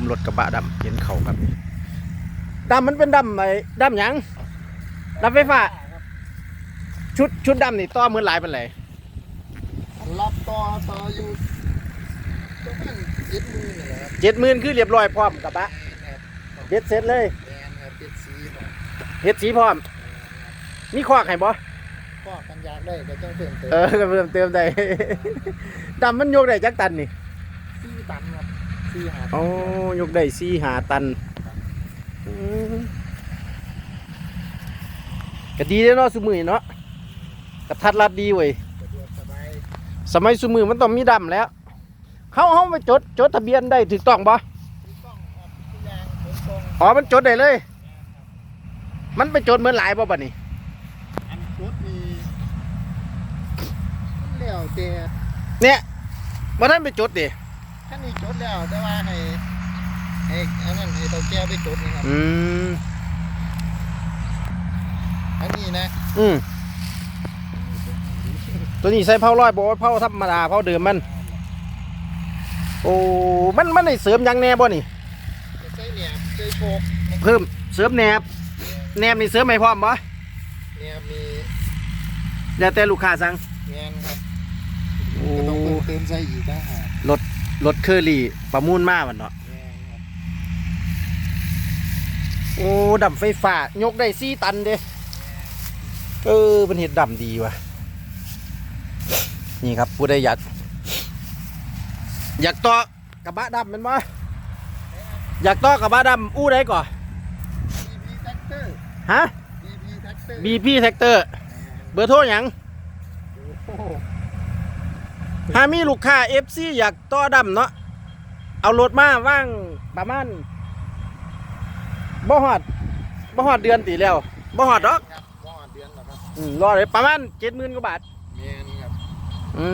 มรถกระบะดำเห็นเขาครับดำมันเป็นดำไอ้ดำหยังดำไฟฟ้าชุดชุดดำนี่ต่อมือหลายเป็นไรอันรับต่อต่ออยู่ประมาณเจ็ดหมื่นนี่แหละครับเจ็ดหมื่นคือเรียบร้อยพร้อมกระบะครับเฮ็ดเสร็จเลยแมนครับเจ็ดสีครับเฮ็ดสีพร้อมมีคอกให้บ่ก็กันอยากได้ก็ต้องเพิ่มเติมเออก็เพิ่มเติมได้ดำมันยกได้จักตันนี่สี่ตันครับ สี่หาอ๋อยกได้สี่หาตันอืมก็ดีเด้อเนาะซุมือนี้เนาะกระทัดรัดดีเว้ยสะดวกสบายสมัยซุมือมันต้องมีดำแล้วเขาเขาไปจดจดทะเบียนได้ถูกต้องปะถูกต้องครับทุกอย่างขนส่งอ๋อมันจดได้เลย มันไปจดเหมือนหลายป่ะบัดนี้อันชุดมีมันแล้วแต่เนี่ยวันนั้นไปจดดิ ท่านนี้จดแล้วแต่ว่าให้ให้อันนั้นให้ตัวแก้ไปจดนี่ครับอืมอันนี้นะอืมตัวนี้ใส่เผาร้อยบอกว่าเผาธรรมดาเผาเดิมมัน โอ้มันมันได้เสริมหยังแน่บ่นี่ใช้เนี่ยใช้โชกเพิ่มเสริมแหนบแหนบนี่เสริมไม่พร้อมบ่เนี่ยมีอย่าแต่ลูกค้าสั่งแมนครับโอ้ก็ต้องเพิ่มเติมใส่อีกนะฮะ รถเคอรี่ประมูลมามันเนาะแมนครับโอ้ดำไฟฟ้ายกได้สี่ตันเด้เออเป็นเห็ดดำดีว่ะ นี่ครับผู้ใดอยากอยากต่อกระบะดำแมันบ่อยากต่อกระบะดำอู้ได้ก่อน BB Tractor ฮะ BB Tractor BP Tractor เบอร์โทรหยังโอ้โห ถ้ามีลูกค้า FC อยากต่อดำเนาะเอารถมาว่างประมาณบ่ฮอดบ่ฮอดเดือนตีแล้วบ่ฮอดดอกครับรอดเดือนแล้วครับอืมรอเลยประมาณ70,000กว่าบาทแมนครับอื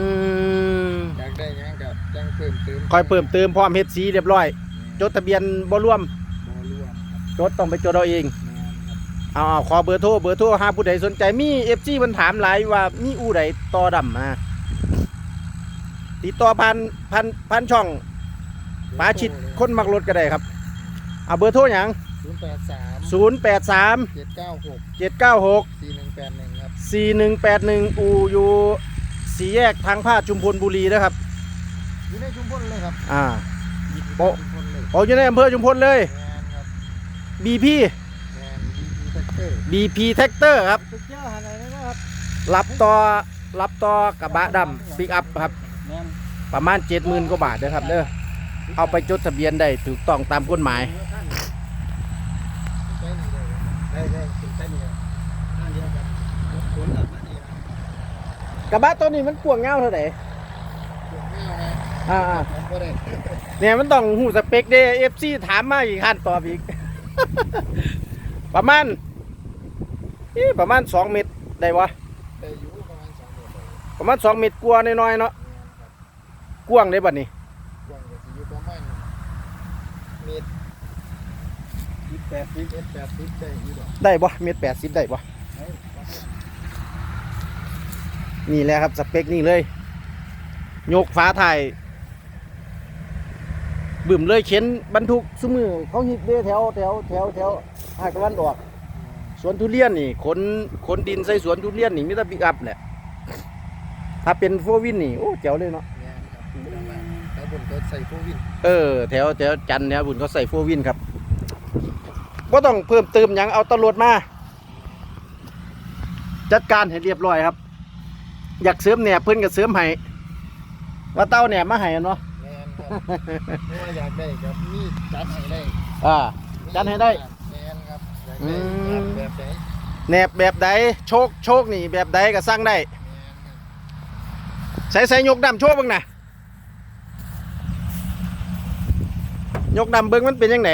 มอยากได้หยังกับจังเพิ่มเติมคอยเพิ่มเติมพร้อมเฮ็ดสีเรียบร้อย จดทะเบียนบ่รวมบ่ร่วมครับจดต้องไปจดเอาเองแมนครับเอาเอาขอเบอร์โทรเบอร์โทรหาผู้ใดสนใจมี FG มันถามหลายว่ามีอู่ใดต่อดำมา ติดต่อพันพันพันช่องปาชิดคนมักรถก็ได้ครับเอาเบอร์โทรหยังศูนย์แปดสาม083เจ็ดเก้าหก796สี่หนึ่งแปดหนึ่งครับ4181อูอยู่สี่แยกทางพาดชุมพลบุรีนะครับอยู่ในชุมพลเลยครับอ่าโป๊ะชุมพลเลยโอ้อยู่ในอำเภอชุมพลเลยแมนครับ BP แมน BB Tractor BP Tractor ครับทุกเจ้าหาไหนนะครับรับต่อรับต่อกระบะดำปิกอัพครับ แมนประมาณเจ็ดหมื่นกว่าบาทนะครับเด้อเอาไปจดทะเบียนได้ถูกต้องตามกฎหมาย ได้ได้คุณใช้เนี่ยอันเดียวกันคุณกับอันนี้กระบะตัวนี้มันกว้างเงาเท่าไหร่พวกแมวนะอ่าผมก็ได้ๆเนี่ยมันต้องหูสเปคเด้เอฟซีถามมาอีกขั้นตอบอีก ประมาณอีประมาณสองเมตรได้วะ ได้อยู่ประมาณสองเดือนเลยประมาณสองเมตรกว่าน้อยๆเนาะ กว้างได้บัดนี้กว้างก็สิอยู่ประมาณเมตรสิบแปดสิบเอ็ดแปดสิบได้อยู่ดอกได้บ่เมตรแปดสิบได้บ่เฮ้ยประมาณนี่แหละครับสเปคนี่เลย ยกฟ้าถ่ายบึ่มเลยเข็นบรรทุกสมือเขาฮิตเด้แถวแถวแถวแถวภาคตะวันออกสวนทุเรียนนี่ขนขนดินใส่สวนทุเรียนนี่มิตรปิกอัพแหละถ้าเป็นโฟร์วินนี่โอ้เจ๋วเลยเนาะ บนก็ใส่พวกวินเออแถวแถวจันทร์เนี่ยบุญเขาใส่โฟร์วินครับก็ต้องเพิ่มเติมหยังเอาตำรวจมา จัดการให้เรียบร้อยครับ อยากเสริมแหนบเพิ่นก็เสริมให้ว่าเต้าแหนบมาให้อะเนาะงานครับไม่ว่าอยากได้ครับมีจัดให้ได้อ่าจัดให้ได้ แมนครับอยากอืได้มแบบไหนแหนบแบบใดโชคโชคนี่แบบใดก็สร้างได้ แมนครับ ใส่ใส่ยกดำโชว์เบ้างนะ ยกดำเบิ้งมันเป็นยังไง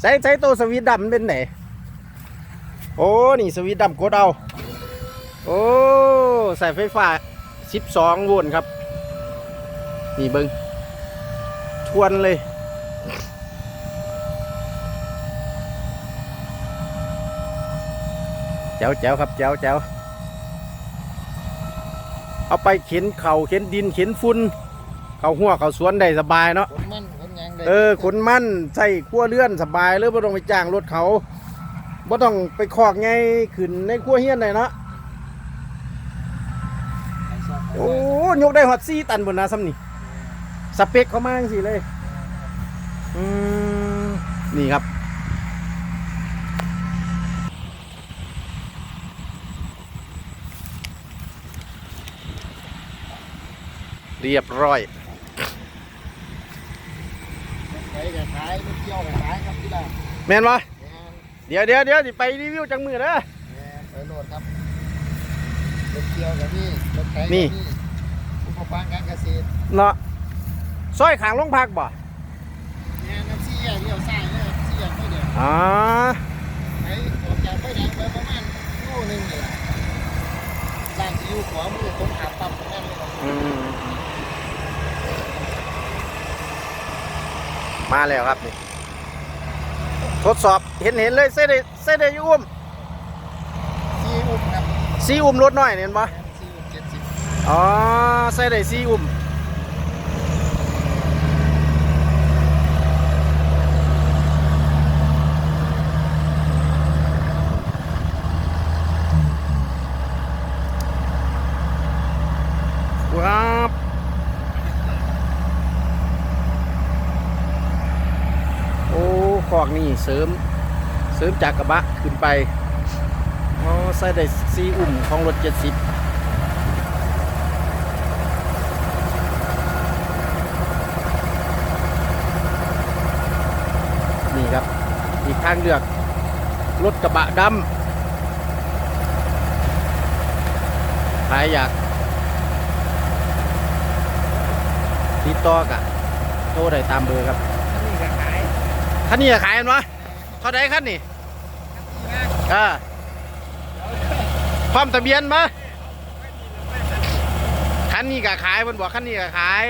ใส่ใส่ตัวสวิตช์ดำมันเป็นไหนโอ้นี่สวิตช์ดำกดเอาโอ้ใส่ไฟฟ้า 12 โวลต์ครับ นี่เบิ้งทวนเลยแจ๋วแจ๋วครับแจ๋วแจ๋วเอาไปเข็นเขาเข็นดินเข็นฝุ่นเขาหัวเขาสวนได้สบายเนาะ เออขนมั่นใส่ขั้วเลื่อนสบายเลยบ่ต้องไปจ้างรถเขาบ่ต้องไปคอกไงขึ้นในขั้วเฮียนได้เนาะโอ้ยกได้ฮอด4ตันบนนะซ้ำนี่สเปคเขามาจังซี่เลยอืมนี่ครับเรียบร้อย ขายรถเกี่ยวกับขายครับที่ละแม่นบ่แม่นเดี๋ยวเดี๋ยวเดี๋ยวสิไปรีวิวจังมือเด้อแม่นไปโหลดครับรถเกี่ยวกับนี่รถไถนี่กับอุปกรณ์การเกษตรเนาะซอยขางลงพักบ่แม่นครับสี่แยกเลี้ยวซ้ายเลยครับสี่แยกไม่เดียวอ๋อไอ้ออกจากไฟแดงไปประมาณโลนึงนี่แหละร้านที่อยู่ขวามือตรงขาปั๊มตรงนั้นเลยครับอืม มาแล้วครับนี่ทดสอบเห็นเห็นเลยใส่ได้ใส่ได้อยู่อุ้มซีอุ้มครับซีอุ้มรถน้อยเห็นบ่แม่นสี่อุ้มเจ็ดสิบอ๋อใส่ได้ซีอุ้มว้าบโอ้ขอก นี่เสริมเสริมจากกระบะขึ้นไปอ๋อใส่ได้ซีอุ่มของรถเจ็ดสิบนี่ครับอีกทางเลือกรถกระบะดำใครอยากติดต่อกะโทรได้ตามเบอร์ครับนี่ก็ขาย คันนี้จะขายกันวะเท่าไดคันนี้นี่นะอ่าพร้อมทะเบียนมาคันนี้ก็ขายมันบอกคันนี้ก็ขาย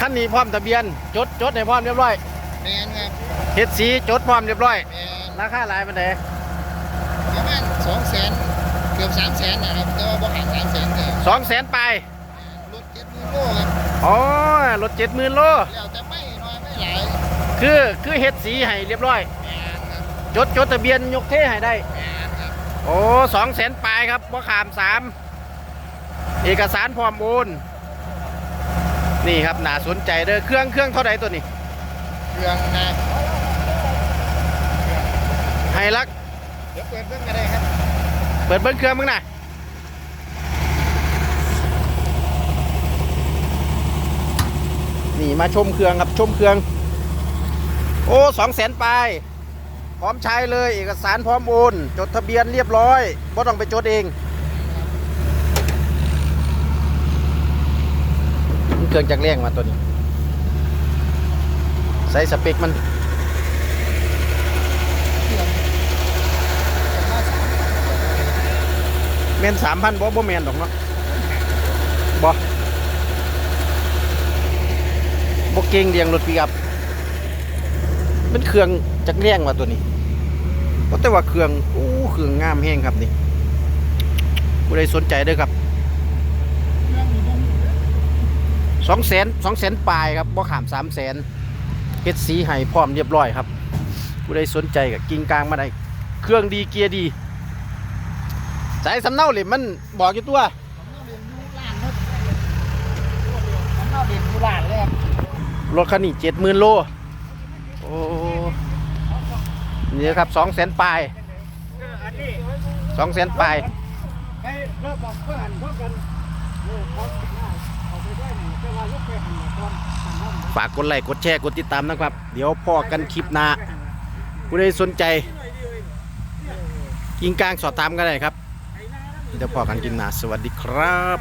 คันนี้พร้อมทะเบียน จดจดในพร้อมเรียบร้อยแมนครับเฮ็ดสีจดพร้อมเรียบร้อย แมนราคาหลายปานใด ประมาณสองแสนเกือบสามแสนนะครับแต่ว่าบ่ขาดสามแสนแต่สองแสนไปลายรถเจ็ดหมื่นโลครับอ๋อรถเจ็ดหมื่นโลแล้วแต่ไม่น้อยไม่หลายคือคือเฮ็ดสีให้เรียบร้อยแมนครับจดจดทะเบียนยกเทให้ได้แมนครับโอ้สองแสนปลายครับว่าขามสามเอกสารพร้อมโอนนี่ครับน่าสนใจเด้อเครื่องเครื่องเท่าไหร่ตัวนี้ เครื่องนะไฮลัก เดี๋ยวเปิดเบิ่งกันได้ครับ เปิดเบิ้งเครื่องมึงนะนี่มาชมเครื่องครับชมเครื่อง โอ้สองแสนไป พร้อมใช้เลยเอกสารพร้อมโอน จดทะเบียนเรียบร้อยไม่ต้องไปจดเองเครื่องจักรเร่งมาตัวนี้ ใส่สเปคมัน เครื่องมาสาม เมนสามพันบ่บ่เมนดอกเนาะบ่บ่เก่งเรียงรถปีกับเป็นเครื่องจักรเรียงว่าตัวนี้ก็แต่ว่าเครื่องโอ้เครื่องงามแห้งครับนี่ผู้ใดสนใจเด้อครับสองแสนสองแสนปลายครับบ่ขามสามแสนเฮ็ดสีให้พร้อมเรียบร้อยครับผู้ใดสนใจกับกิ่งกลางมาได้เครื่องดีเกียร์ดี สายสำเนาเหลยมันบอกอยู่ตัวผมเอาเรียนอยู่ร้านครับผมเอาเรียนอยู่ร้านเลยครับรถคันนี้เจ็ดหมื่นโล โอ้ นี่ครับสองแสนปลายสองแสนปลายไปเริ่มบอกเพื่อนเพื่อนกันเออเขาเอาไปได้หนึ่งแต่ว่ายกไปหันมาก่อนหันมาฝากกดไลค์กดแชร์กดติดตามนะครับ เดี๋ยวพอกันคลิปหน้าผู้ใดสนใจ กิงกลางสอบถามกันได้ครับ เดี๋ยวพอกันกินหนาสวัสดีครับ